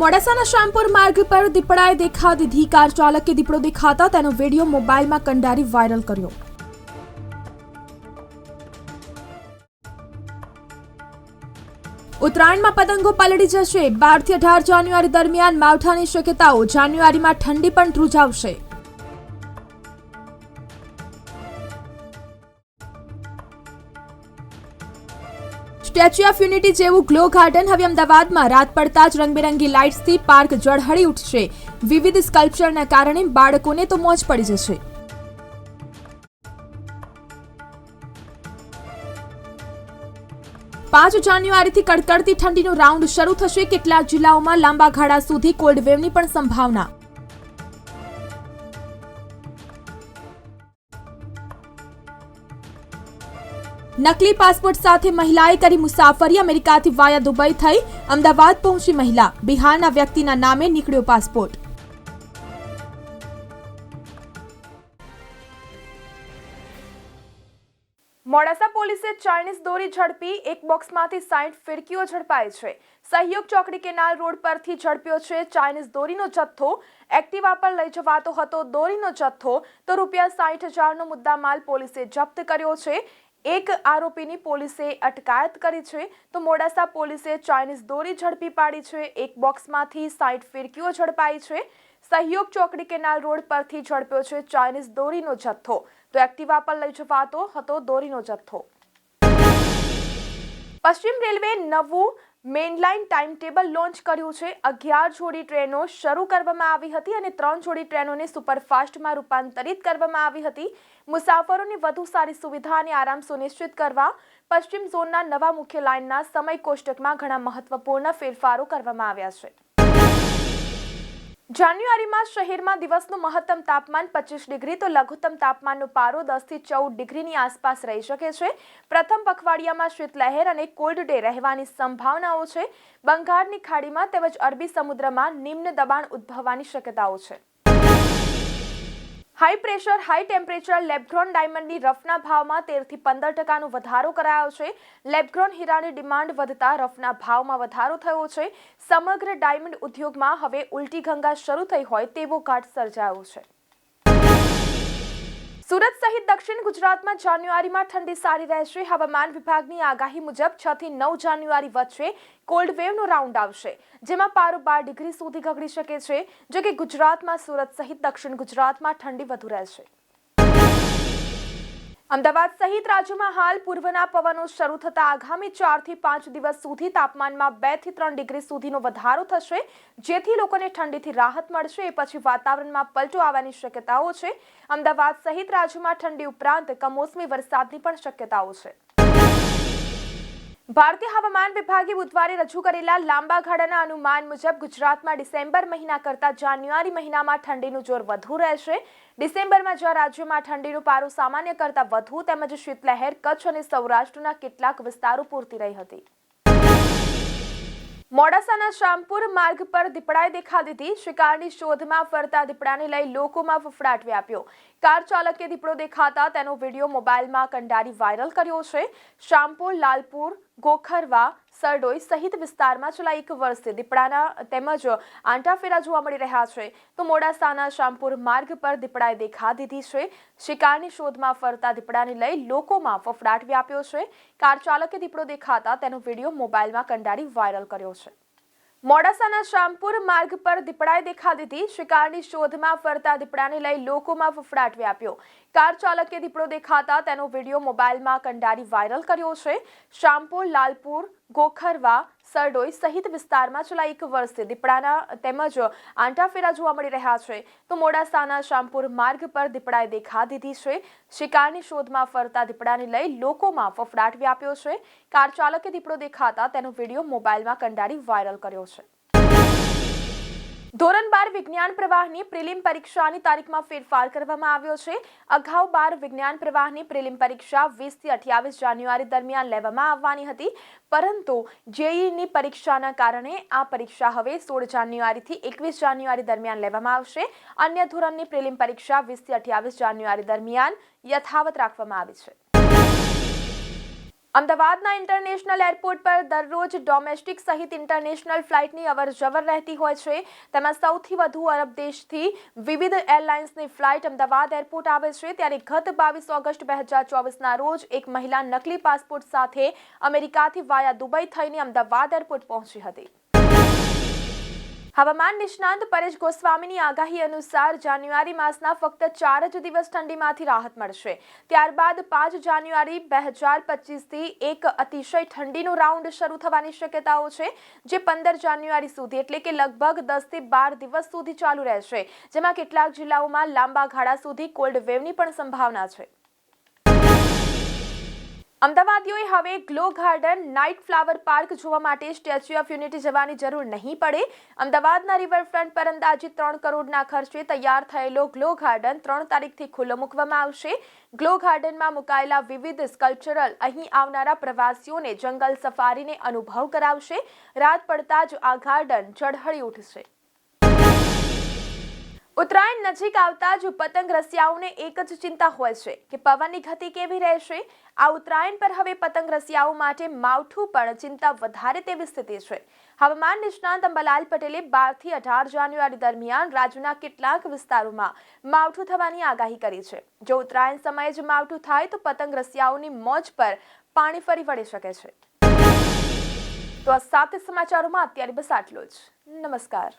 મોડાસાના શ્યામપુર માર્ગ પર દીપડાએ દેખા દીધી કાર ચાલકે દીપડો દેખાતા તેનો વીડિયો મોબાઈલમાં કંડારી વાયરલ કર્યો. ઉત્તરાયણમાં પતંગો પલળી જશે. બારથી અઢાર જાન્યુઆરી દરમિયાન માવઠાની શક્યતાઓ જાન્યુઆરીમાં ઠંડી પણ ધ્રુજાવશે. સ્ટેચ્યુ ઓફ યુનિટી જેવું ગ્લો ગાર્ડન હવે અમદાવાદમાં. રાત પડતા જ રંગબેરંગી લાઇટ્સથી પાર્ક ઝળહળી ઉઠશે. વિવિધ સ્કલ્પચરના કારણે બાળકોને તો મોજ પડી જશે. પાંચ જાન્યુઆરીથી કડકડતી ઠંડીનો રાઉન્ડ શરૂ થશે. કેટલાક જિલ્લાઓમાં લાંબા ગાળા સુધી કોલ્ડ વેવની પણ સંભાવના. નકલી પાસપોર્ટ સાથે મહિલાએ કરી મુસાફરી અમેરિકાથી વાયા દુબઈ થઈ અમદાવાદ પહોંચી મહિલા. બિહારના વ્યક્તિના નામે નીકળ્યો પાસપોર્ટ. મોડાસા પોલીસે ચાઇનીઝ દોરી ઝડપી, એક બોક્સમાંથી સાઠ ફિરકીઓ ઝડપાઈ છે. સહયોગ ચોકડી કેનાલ રોડ પરથી ઝડપ્યો છે ચાઇનીઝ દોરીનો જથ્થો. એક્ટિવા પર લઈ જવાતો હતો દોરીનો જથ્થો. તો રૂપિયા સાઠ હજારનો મુદ્દામાલ પોલીસે જપ્ત કર્યો છે. એક આરોપીની પોલીસે અટકાયત કરી છે. તો મોડાસા પોલીસે ચાઇનીઝ દોરી ઝડપી પાડી છે. એક બોક્સમાંથી સાઠ ફિરકીઓ ઝડપાઈ છે. સહયોગ ચોકડી કેનાલ રોડ પરથી ઝડપ્યો છે ચાઇનીઝ દોરીનો જથ્થો. તો એક્ટિવા પર લઈ જવાતો હતો દોરીનો જથ્થો. પશ્ચિમ રેલવે નવું મેઇનલાઇન ટાઈમ ટેબલ લોન્ચ કર્યું છે. અગિયાર જોડી ટ્રેનો શરૂ કરવામાં આવી હતી અને ત્રણ જોડી ટ્રેનોને સુપરફાસ્ટમાં રૂપાંતરિત કરવામાં આવી હતી. મુસાફરોની વધુ સારી સુવિધા અને આરામ સુનિશ્ચિત કરવા પશ્ચિમ ઝોનના નવા મુખ્ય લાઇનના સમય કોષ્ટકમાં ઘણા મહત્વપૂર્ણ ફેરફારો કરવામાં આવ્યા છે. જાન્યુઆરીમાં શહેરમાં દિવસનું મહત્તમ તાપમાન પચીસ ડિગ્રી તો લઘુત્તમ તાપમાનનો પારો દસથી ચૌદ ડિગ્રીની આસપાસ રહી શકે છે. પ્રથમ પખવાડિયામાં શીતલહેર અને કોલ્ડ ડે રહેવાની સંભાવનાઓ છે. બંગાળની ખાડીમાં તેમજ અરબી સમુદ્રમાં નિમ્ન દબાણ ઉદ્ભવવાની શક્યતાઓ છે. High pressure high temperature lab grown ડાયમંડની રફના ભાવમાં તેરથી પંદર ટકાનો વધારો કરાયો છે. લેબગ્રોન હીરાની ડિમાન્ડ વધતા રફના ભાવમાં વધારો થયો છે. સમગ્ર ડાયમંડ ઉદ્યોગમાં હવે ઉલટી ગંગા શરૂ થઈ હોય તેવો ઘાટ સર્જાયો છે. સુરત સહિત દક્ષિણ ગુજરાતમાં જાન્યુઆરીમાં ઠંડી સારી રહેશે. હવામાન વિભાગની આગાહી મુજબ છ થી નવ જાન્યુઆરી વચ્ચે કોલ્ડ વેવનો રાઉન્ડ આવશે, જેમાં પારો બાર ડિગ્રી સુધી ગગડી શકે છે જો કે ગુજરાતમાં સુરત સહિત દક્ષિણ ગુજરાતમાં ઠંડી વધુ રહેશે. અમદાવાદ સહિત રાજ્યમાં હાલ પૂર્વના પવનો શરૂ થતા આગામી ચારથી પાંચ દિવસ સુધી તાપમાનમાં બેથી ત્રણ ડિગ્રી સુધીનો વધારો થશે, જેથી લોકોને ઠંડીથી રાહત મળશે. એ પછી વાતાવરણમાં પલટો આવવાની શક્યતાઓ છે. અમદાવાદ સહિત રાજ્યમાં ઠંડી ઉપરાંત કમોસમી વરસાદની પણ શક્યતાઓ છે. ભારતીય હવામાન વિભાગે બુધવારે રજૂ કરેલા લાંબા ગાળાના અનુમાન મુજબ ગુજરાતમાં ડિસેમ્બર મહિના કરતાં જાન્યુઆરી મહિનામાં ઠંડીનું જોર વધુ રહેશે. ડિસેમ્બરમાં જ્યાં રાજ્યમાં ઠંડીનો પારો સામાન્ય કરતાં વધુ તેમજ શીતલહેર, કચ્છ અને સૌરાષ્ટ્રના કેટલાક વિસ્તારો પૂરતી રહી હતી. મોડાસાના શ્યામપુર માર્ગ પર દીપડાએ દેખા દીધી. શિકારની શોધમાં ફરતા દીપડાને લઈ લોકોમાં ફફડાટ વ્યાપ્યો. કાર ચાલકે દીપડો દેખાતા તેનો વીડિયો મોબાઈલમાં કંડારી વાયરલ કર્યો છે. શ્યામપુર લાલપુર ગોખરવા, સરડોઈ સહિત વિસ્તારમાં છેલ્લા એક વર્ષથી દીપડાના તેમજ આંટાફેરા જોવા મળી રહ્યા છે. તો મોડાસાના શ્યામપુર માર્ગ પર દીપડાએ દેખા દીધી છે. શિકારની શોધમાં ફરતા દીપડાને લઈ લોકોમાં ફફડાટ વ્યાપ્યો છે. કાર ચાલકે દીપડો દેખાતા તેનો વીડિયો મોબાઈલમાં કંડારી વાયરલ કર્યો છે. મોડાસાના શ્યામપુર માર્ગ પર દીપડાએ દેખા દીધી. શિકારની શોધમાં ફરતા દીપડાને લઈ લોકોમાં ફફડાટ વ્યાપ્યો. કાર ચાલકે દીપડો દેખાતા તેનો વીડિયો મોબાઈલમાં કંડારી વાયરલ કર્યો છે. શ્યામપુર, લાલપુર ગોખરવા, સરડોઈ સહિત વિસ્તારમાં છેલ્લા એક વર્ષથી દીપડાના તેમજ આંટાફેરા જોવા મળી રહ્યા છે. તો મોડાસાના શ્યામપુર માર્ગ પર દીપડાએ દેખા દીધી છે. શિકારની શોધમાં ફરતા દીપડાને લઈ લોકોમાં ફફડાટ વ્યાપ્યો છે. કાર ચાલકે દીપડો દેખાતા તેનો વીડિયો મોબાઈલમાં કંડારી વાયરલ કર્યો છે. ધોરણ બાર વિજ્ઞાન પ્રવાહની પ્રિલિમ પરીક્ષાની તારીખમાં ફેરફાર કરવામાં આવ્યો છે. અગાઉ બાર વિજ્ઞાન પ્રવાહની પ્રિલિમ પરીક્ષા વીસથી અઠ્યાવીસ જાન્યુઆરી દરમિયાન લેવામાં આવવાની હતી. પરંતુ જેઈની પરીક્ષાના કારણે આ પરીક્ષા હવે સોળ જાન્યુઆરીથી એકવીસ જાન્યુઆરી દરમિયાન લેવામાં આવશે. અન્ય ધોરણની પ્રિલિમ પરીક્ષા વીસથી અઠ્યાવીસ જાન્યુઆરી દરમિયાન યથાવત રાખવામાં આવી છે. અમદાવાદના ઇન્ટરનેશનલ એરપોર્ટ પર દરરોજ ડોમેસ્ટિક સહિત ઇન્ટરનેશનલ ફ્લાઇટની અવરજવર રહેતી હોય છે. તેમાં સૌથી વધુ અરબ દેશથી વિવિધ એરલાઇન્સની ફ્લાઇટ અમદાવાદ એરપોર્ટ આવે છે. ત્યારે ગત બાવીસ ઓગસ્ટ બે હજાર ચોવીસના રોજ એક મહિલા નકલી પાસપોર્ટ સાથે અમેરિકાથી વાયા દુબઈ થઈને અમદાવાદ એરપોર્ટ પહોંચી હતી. હવામાન નિષ્ણાંત પરેશ ગોસ્વામીની આગાહી અનુસાર જાન્યુઆરી માસના ફક્ત ચાર જ દિવસ ઠંડીમાંથી રાહત મળશે. ત્યારબાદ પાંચ જાન્યુઆરી બે હજાર પચીસથી એક અતિશય ઠંડીનો રાઉન્ડ શરૂ થવાની શક્યતાઓ છે, જે પંદર જાન્યુઆરી સુધી એટલે કે લગભગ દસથી બાર દિવસ સુધી ચાલુ રહેશે, જેમાં કેટલાક જિલ્લાઓમાં લાંબા ગાળા સુધી કોલ્ડ વેવની પણ સંભાવના છે. અમદાવાદીઓએ હવે glow garden, night flower park જોવા માટે સ્ટેચ્યુ ઓફ યુનિટી જવાની જરૂર નહીં પડે. અમદાવાદના રિવરફ્રન્ટ પર અંદાજે ત્રણ કરોડના ખર્ચે તૈયાર થયેલો ગ્લો ગાર્ડન ત્રણ તારીખથી ખુલ્લો મૂકવામાં આવશે. ગ્લો ગાર્ડનમાં મુકાયેલા વિવિધ સ્કલ્પચરલ અહીં આવનારા પ્રવાસીઓને જંગલ સફારીને અનુભવ કરાવશે. રાત પડતા જ આ ગાર્ડન ઝળહળી ઉઠશે. ઉત્તરાયણ નજીક આવતા જ પતંગ રસિયાઓને એક જ ચિંતા હોય છે કે પવનની ગતિ કેવી રહેશે? આ ઉત્તરાયણ પર હવે પતંગ રસિયાઓ માટે માવઠું પણ ચિંતા વધારે તેવી સ્થિતિ છે. હવામાન નિષ્ણાંત અંબાલાલ પટેલે બારથી અઢાર જાન્યુઆરી દરમિયાન રાજ્યના કેટલાક વિસ્તારોમાં માવઠું થવાની આગાહી કરી છે. જો ઉત્તરાયણ સમયે જ માવઠું થાય તો પતંગ રસિયાઓની મોજ પર પાણી ફરી વળી શકે છે. તો આ સાત સમાચારોમાં અત્યારે બસ આટલું જ. નમસ્કાર.